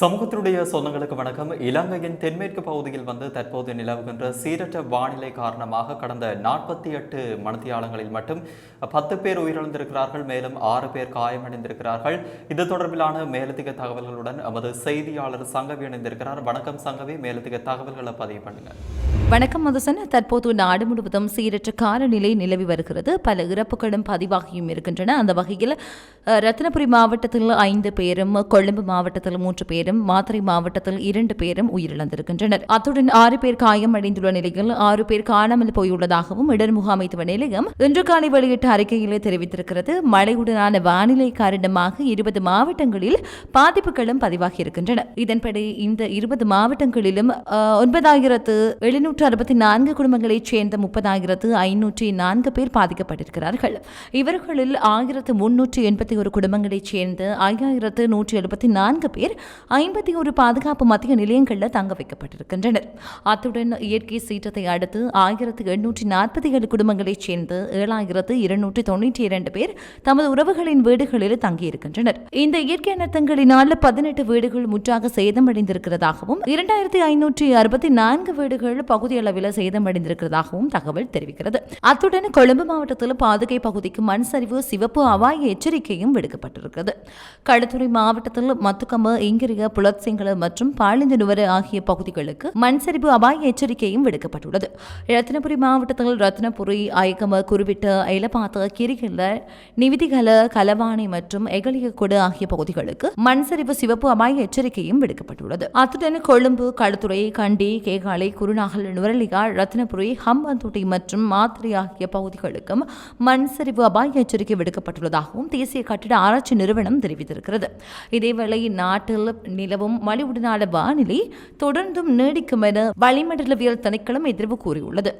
சமூகத்தினுடைய சொந்தங்களுக்கு வணக்கம். இலங்கையின் தென்மேற்கு பகுதியில் வந்து தற்போது நிலவுகின்ற சீரற்ற வானிலை காரணமாக கடந்த நாற்பத்தி எட்டு மணித்தியாலங்களில் மட்டும் பத்து பேர் உயிரிழந்திருக்கிறார்கள். மேலும் ஆறு பேர் காயமடைந்திருக்கிறார்கள். இது தொடர்பிலான மேலதிக தகவல்களுடன் எமது செய்தியாளர் சங்கவி இணைந்திருக்கிறார். வணக்கம் சங்கவி. மேலதிக தகவல்களை பதிவு பண்ணுங்க. வணக்கம் மதுசன். தற்போது நாடு முழுவதும் சீரற்ற காலநிலை நிலவி வருகிறது. பல இறப்புகளும் பதிவாகியும் இருக்கின்றன. அந்த வகையில் ரத்தினபுரி மாவட்டத்தில் ஐந்து பேரும் கொழும்பு மாவட்டத்தில் மூன்று பேரும் மாத்திரை மாவட்டத்தில் இரண்டு பேரும் உயிரிழந்திருக்கின்றனர். அத்துடன் ஆறு பேர் காயமடைந்துள்ள நிலையில் ஆறு பேர் காணாமல் போயுள்ளதாகவும் இடர் முகாமைத்துவ நிலையம் இன்று காலை வெளியிட்ட அறிக்கையில் தெரிவித்திருக்கிறது. மழையுடனான வானிலை காரணமாக இருபது மாவட்டங்களில் பாதிப்புகளும் பதிவாகி இருக்கின்றன இதன்படி இந்த இருபது மாவட்டங்களிலும் ஒன்பதாயிரத்து எழுநூற்று அறுபத்தி நான்கு குடும்பங்களைச் சேர்ந்த முப்பதாயிரத்து ஐநூற்றி நான்கு பேர் பாதிக்கப்பட்டிருக்கிறார்கள். இவர்களில் ஆயிரத்து முன்னூற்றி எண்பத்தி ஒரு குடும்பங்களைச் சேர்ந்த ஐயாயிரத்து நூற்றி எழுபத்தி நான்கு பேர் ஐம்பத்தி ஒரு பாதுகாப்பு மத்திய நிலையங்களில் தங்க வைக்கப்பட்டிருக்கின்றனர். அத்துடன் இயற்கை சீற்றத்தை அடுத்து ஆயிரத்து எண்ணூற்றி நாற்பத்தி ஏழு குடும்பங்களைச் சேர்ந்த ஏழாயிரத்து இருநூற்றி தொண்ணூற்றி இரண்டு பேர் தமது உறவுகளின் வீடுகளில் தங்கியிருக்கின்றனர். இந்த இயற்கை அனர்த்தங்களினால் பதினெட்டு வீடுகள் முற்றாக சேதமடைந்திருக்கிறதாகவும் இரண்டாயிரத்தி ஐநூற்றி அறுபத்தி நான்கு வீடுகள் பகுதியளவில் சேதமடைந்திருக்கிறதாகவும் தகவல் தெரிவிக்கிறது. அத்துடன் கொழும்பு மாவட்டத்தில் பாதுகை பகுதிக்கு மண் சரிவு சிவப்பு அபாய எச்சரிக்கையும் விடுக்கப்பட்டிருக்கிறது. களத்துறை மாவட்டத்தில் மத்துக்கம இங்கிரிய புலத்சிங்கள மற்றும் பாலிந்தனுவர ஆகிய பகுதிகளுக்கு மண் சரிவு அபாய எச்சரிக்கையும் விடுக்கப்பட்டுள்ளது. ரத்னபுரி மாவட்டத்தில் ரத்னபுரி ஐகம குருவிட்டு ஐலபாத்த கிரிகல்ல நிவிதிகல கலவாணி மற்றும் எகலியக்கொடு ஆகிய பகுதிகளுக்கு மண் சரிவு சிவப்பு அபாய எச்சரிக்கையும் விடுக்கப்பட்டுள்ளது. அத்துடன் கொழும்பு களுத்துறை கண்டி கேகாலை குருநாகல் நுரலிகா ரத்னபுரி ஹம்பந்தோட்டை மற்றும் மாத்திரை ஆகிய பகுதிகளுக்கும் மண் சரிவு அபாய எச்சரிக்கை விடுக்கப்பட்டுள்ளதாகவும் தேசிய கட்டிட ஆராய்ச்சி நிறுவனம் தெரிவித்திருக்கிறது. இதேவேளை நாட்டில் நிலவும் மலிவுடனான வானிலை தொடர்ந்தும் நீடிக்கும் என வளிமண்டலவியல் திணைக்களம் எதிர்வு கூறியுள்ளது.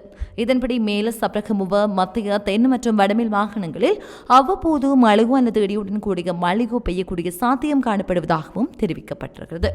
இதன்படி மேல சப்ரகமுவ மத்திய தென் மற்றும் வடமேல் மாகாணங்களில் அவ்வப்போது மழையோ அல்லது இடியுடன் கூடிய மழையோ பெய்யக்கூடிய சாத்தியம் காணப்படுவதாகவும் தெரிவிக்கப்பட்டிருக்கிறது.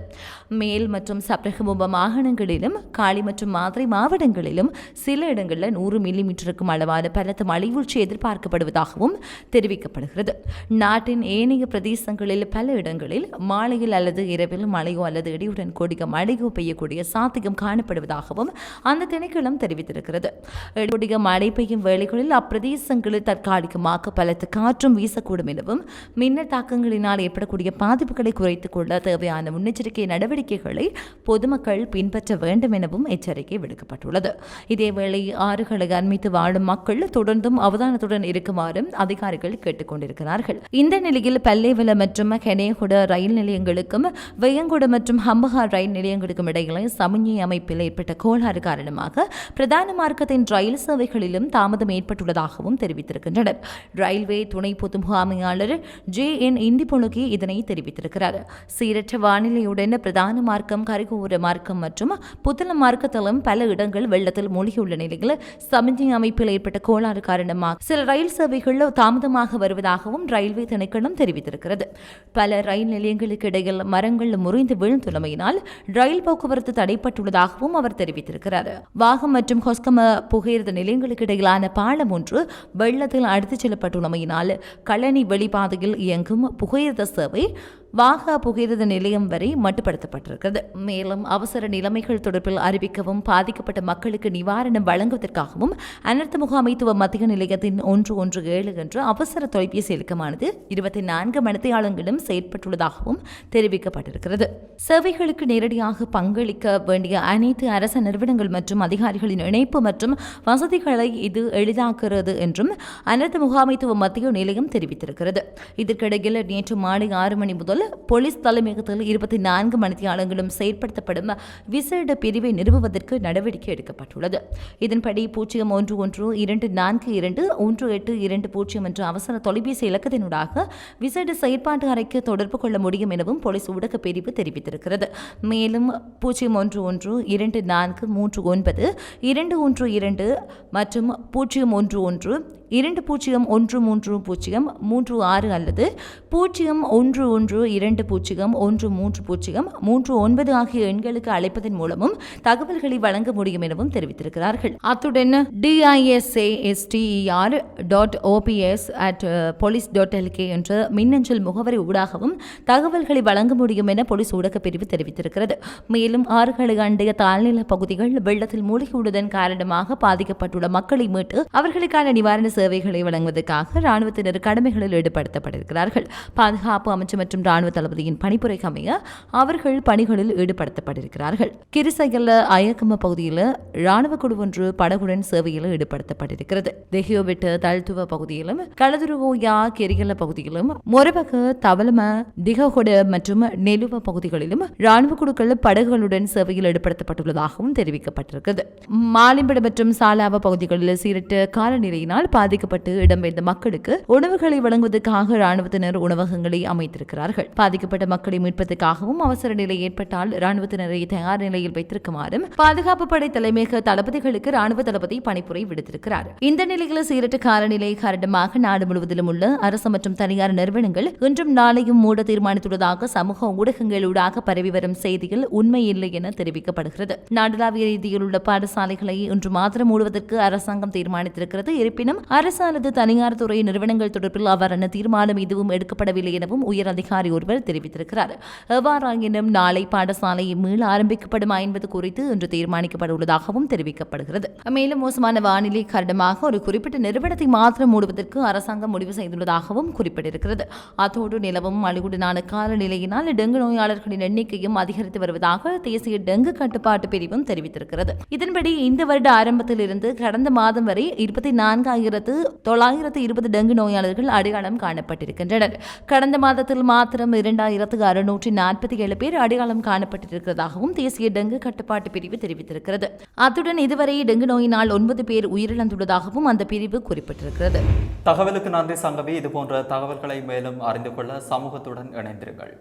மேல் மற்றும் சப்ரகமுவ மாகாணங்களிலும் காளி மற்றும் மாதிரி மாவட்டங்களிலும் சில இடங்களில் நூறு மில்லி மீட்டருக்கும் அளவான பலத்த மழைவீழ்ச்சி எதிர்பார்க்கப்படுவதாகவும் தெரிவிக்கப்படுகிறது. நாட்டின் ஏனைய பிரதேசங்களில் பல இடங்களில் மாலையில் அல்லது இரவு இரவில் மழையோ அல்லது இடியுடன் கூடிய மழையோ பெய்யக்கூடிய சாத்தியம் காணப்படுவதாகவும் அந்த திணைக்களம் தெரிவித்திருக்கிறது. இடியுடைய மழை பெய்யும் வேளைகளில் அப்பிரதேசங்களில் தற்காலிகமாக பலத்த காற்றும் வீசக்கூடும் எனவும் மின்னல் தாக்கங்களினால் ஏற்படக்கூடிய பாதிப்புகளை குறைத்துக் கொள்ள தேவையான முன்னெச்சரிக்கை நடவடிக்கைகளை பொதுமக்கள் பின்பற்ற வேண்டும் எனவும் எச்சரிக்கை விடுக்கப்பட்டுள்ளது. இதேவேளை ஆறுகளை அண்மித்து வாழும் மக்கள் தொடர்ந்தும் அவதானத்துடன் இருக்குமாறும் அதிகாரிகள் கேட்டுக்கொண்டிருக்கிறார்கள். இந்த நிலையில் பல்லேவல மற்றும் ஹெனேகுட ரயில் நிலையங்களுக்கும் வெயங்குட மற்றும் ஹம்பஹா ரயில் நிலையங்களுக்கும் இடையிலே சமிஞ்சை அமைப்பில் ஏற்பட்ட கோளாறு காரணமாக பிரதான மார்க்கத்தின் ரயில் சேவைகளிலும் தாமதம் ஏற்பட்டுள்ளதாகவும் தெரிவித்திருக்கின்றனர். ரயில்வே துணை பொது முகாமையாளர் ஜே என் இந்திபொழுகி இதனை தெரிவித்திருக்கிறார். சீரற்ற வானிலையுடன் பிரதான மார்க்கம் கரிகோர மார்க்கம் மற்றும் புத்தள மார்க்கத்திலும் பல இடங்கள் வெள்ளத்தில் மூழ்கியுள்ள நிலையில் சமிஞ்சை அமைப்பில் ஏற்பட்ட கோளாறு காரணமாக சில ரயில் சேவைகள் தாமதமாக வருவதாகவும் ரயில்வே திணைக்களம் தெரிவித்திருக்கிறது. பல ரயில் நிலையங்களுக்கு இடையில் மரங்கள் முறிந்து விழுந்துள்ளமையினால் ரயில் போக்குவரத்து தடைப்பட்டுள்ளதாகவும் அவர் தெரிவித்திருக்கிறார். வாகம் மற்றும் ஹொஸ்கம புகையிரத நிலையங்களுக்கு இடையிலான பாலம் ஒன்று வெள்ளத்தில் அடித்துச் செல்லப்பட்டுள்ளமையினால் கழனி வெளிப்பாதையில் இயங்கும் புகையிரத சேவை வாகா புகையிரத நிலையம் வரை மட்டுப்படுத்தப்பட்டிருக்கிறது. மேலும் அவசர நிலைமைகள் தொடர்பில் அறிவிக்கவும் பாதிக்கப்பட்ட மக்களுக்கு நிவாரணம் வழங்குவதற்காகவும் அனர்த்த முகாமைத்துவ மத்திய நிலையத்தின் ஒன்று ஒன்று ஏழு என்ற அவசர தொலைபேசி இலக்கமானது இருபத்தி நான்கு மணித்தியாலங்களும் செயற்பட்டுள்ளதாகவும் தெரிவிக்கப்பட்டிருக்கிறது. சேவைகளுக்கு நேரடியாக பங்களிக்க வேண்டிய அனைத்து அரச நிறுவனங்கள் மற்றும் அதிகாரிகளின் இணைப்பு மற்றும் வசதிகளை இது எளிதாக்குகிறது என்றும் அனர்த்த முகாமைத்துவ மத்திய நிலையம் தெரிவித்திருக்கிறது. இதற்கிடையில் நேற்று மாலை ஆறு மணி முதல் போலீஸ் தலைமையகத்தில் இருபத்தி நான்கு மணித்தியாலங்களும் செயற்படுத்தப்படும் விசேட பிரிவை நிறுவுவதற்கு நடவடிக்கை எடுக்கப்பட்டுள்ளது. இதன்படி பூஜ்ஜியம் ஒன்று ஒன்று இரண்டு நான்கு இரண்டு ஒன்று எட்டு இரண்டு பூஜ்ஜியம் என்ற அவசர தொலைபேசி இலக்கத்தினூடாக விசேட செயற்பாட்டு அறைக்கு தொடர்பு கொள்ள முடியும் எனவும் போலீஸ் ஊடக பிரிவு தெரிவித்திருக்கிறது. மேலும் பூஜ்ஜியம் ஒன்று ஒன்று இரண்டு நான்கு மூன்று ஒன்பது இரண்டு ஒன்று இரண்டு மற்றும் பூஜ்ஜியம் ஒன்று ஒன்று இரண்டு பூஜ்ஜியம் ஒன்று மூன்று பூஜ்ஜியம் மூன்று ஆறு அல்லது பூஜ்ஜியம் ஒன்று ஒன்று இரண்டு பூஜ்ஜியம் ஒன்று மூன்று பூஜ்ஜியம் மூன்று ஒன்பது ஆகிய எண்களுக்கு அழைப்பதன் மூலமும் தகவல்களை வழங்க முடியும் எனவும் தெரிவித்திருக்கிறார்கள். அத்துடன் டிஐஎஸ்ஏஎஸ்டிஇஆர் dot OPS at police dot LK என்ற மின்னஞ்சல் முகவரி ஊடாகவும் தகவல்களை வழங்க முடியும் என போலீஸ் ஊடகப் பிரிவு தெரிவித்திருக்கிறது. மேலும் ஆறுகளை அண்டைய தாழ்நில பகுதிகள் வெள்ளத்தில் மூழ்கியுள்ளதன் காரணமாக பாதிக்கப்பட்டுள்ள மக்களை மீட்டு அவர்களுக்கான நிவாரண சேவைகளை வழங்குவதற்காக ராணுவத்தினர் கடமைகளில் ஈடுபடுத்தப்பட்டிருக்கிறார்கள். பாதுகாப்பு அமைச்சு மற்றும் ராணுவ தளபதியின் பணிப்புரைக்கு அமைய அவர்கள் பணிகளில் ஈடுபடுத்தப்பட்டிருக்கிறார்கள். கிரிசையில் அயக்கம பகுதியில் ராணுவ குழு ஒன்று படகுடன் சேவையில் ஈடுபடுத்தப்பட்டிருக்கிறது. தெஹியோவிட்டு தல்துவ பகுதியிலும் களதுருகோயா கெரிகல பகுதியிலும் மொரபக தவலம திககொட மற்றும் நெலுவ பகுதிகளிலும் ராணுவ குழுக்கள் படகுகளுடன் சேவையில் ஈடுபடுத்தப்பட்டுள்ளதாகவும் தெரிவிக்கப்பட்டிருக்கிறது. மாலிம்படு மற்றும் சாலாவ பகுதிகளில் சீரட்டு காலநிலையினால் பாதிக்கப்பட்டு இடம்பெயர்ந்த மக்களுக்கு உணவுகளை வழங்குவதற்காக ராணுவத்தினர் உணவகங்களை அமைத்திருக்கிறார்கள். பாதிக்கப்பட்ட மக்களை மீட்பதற்காகவும் அவசர நிலை ஏற்பட்டால் ராணுவத்தினரை தயார் நிலையில் வைத்திருக்குமாறும் பாதுகாப்பு படை தலைமையக தளபதிகளுக்கு ராணுவ தளபதி பணிப்புரை விடுத்திருக்கிறார். இந்த நிலையில் சீரற்ற காலநிலை காரணமாக நாடு முழுவதிலும் உள்ள அரசு மற்றும் தனியார் நிறுவனங்கள் இன்றும் நாளையும் மூட தீர்மானித்துள்ளதாக சமூக ஊடகங்களூடாக பரவி வரும் செய்தியில் உண்மை இல்லை என தெரிவிக்கப்படுகிறது. நாடளாவிய ரீதியில் உள்ள பாடசாலைகளை இன்று மாத்திரம் மூடுவதற்கு அரசாங்கம் தீர்மானித்திருக்கிறது. இருப்பினும் அரசு அல்லது தனியார் துறை நிறுவனங்கள் தொடர்பில் அவ்வாறான தீர்மானம் எதுவும் எடுக்கப்படவில்லை எனவும் உயர் அதிகாரி ஒருவர் தெரிவித்திருக்கிறார். எவ்வாறாயினும் நாளை பாடசாலை மீள ஆரம்பிக்கப்படுமா என்பது குறித்து இன்று தீர்மானிக்கப்பட உள்ளதாகவும் தெரிவிக்கப்படுகிறது. மேலும் மோசமான வானிலை காரணமாக ஒரு குறிப்பிட்ட நிறுவனத்தை மாத்திரம் மூடுவதற்கு அரசாங்கம் முடிவு செய்துள்ளதாகவும் குறிப்பிட்டிருக்கிறது. அத்தோடு நிலவும் அழிவுடனான காலநிலையினால் டெங்கு நோயாளர்களின் எண்ணிக்கையும் அதிகரித்து வருவதாக தேசிய டெங்கு கட்டுப்பாட்டு பிரிவும் தெரிவித்திருக்கிறது. இதன்படி இந்த வருட ஆரம்பத்திலிருந்து கடந்த மாதம் வரை இருபத்தி நான்காயிரத்து தொள்ளாயிரத்து இருபது டெங்கு நோயாளர்கள் அடையாளம் காணப்பட்டிருக்கின்றனர். கடந்த மாதத்தில் மாத்திரம் இரண்டாயிரத்து அறுநூற்றி நாற்பத்தி ஏழு பேர் அடையாளம் காணப்பட்டிருக்கிறதாகவும் தேசிய டெங்கு கட்டுப்பாட்டு பிரிவு தெரிவித்திருக்கிறது. அத்துடன் இதுவரை டெங்கு நோயினால் ஒன்பது பேர் உயிரிழந்துள்ளதாகவும் அந்த பிரிவு குறிப்பிட்டிருக்கிறது. தகவலுக்கு நன்றி சங்கவி. இது போன்ற தகவல்களை மேலும் அறிந்து கொள்ள சமூகத்துடன் இணைந்திருங்கள்.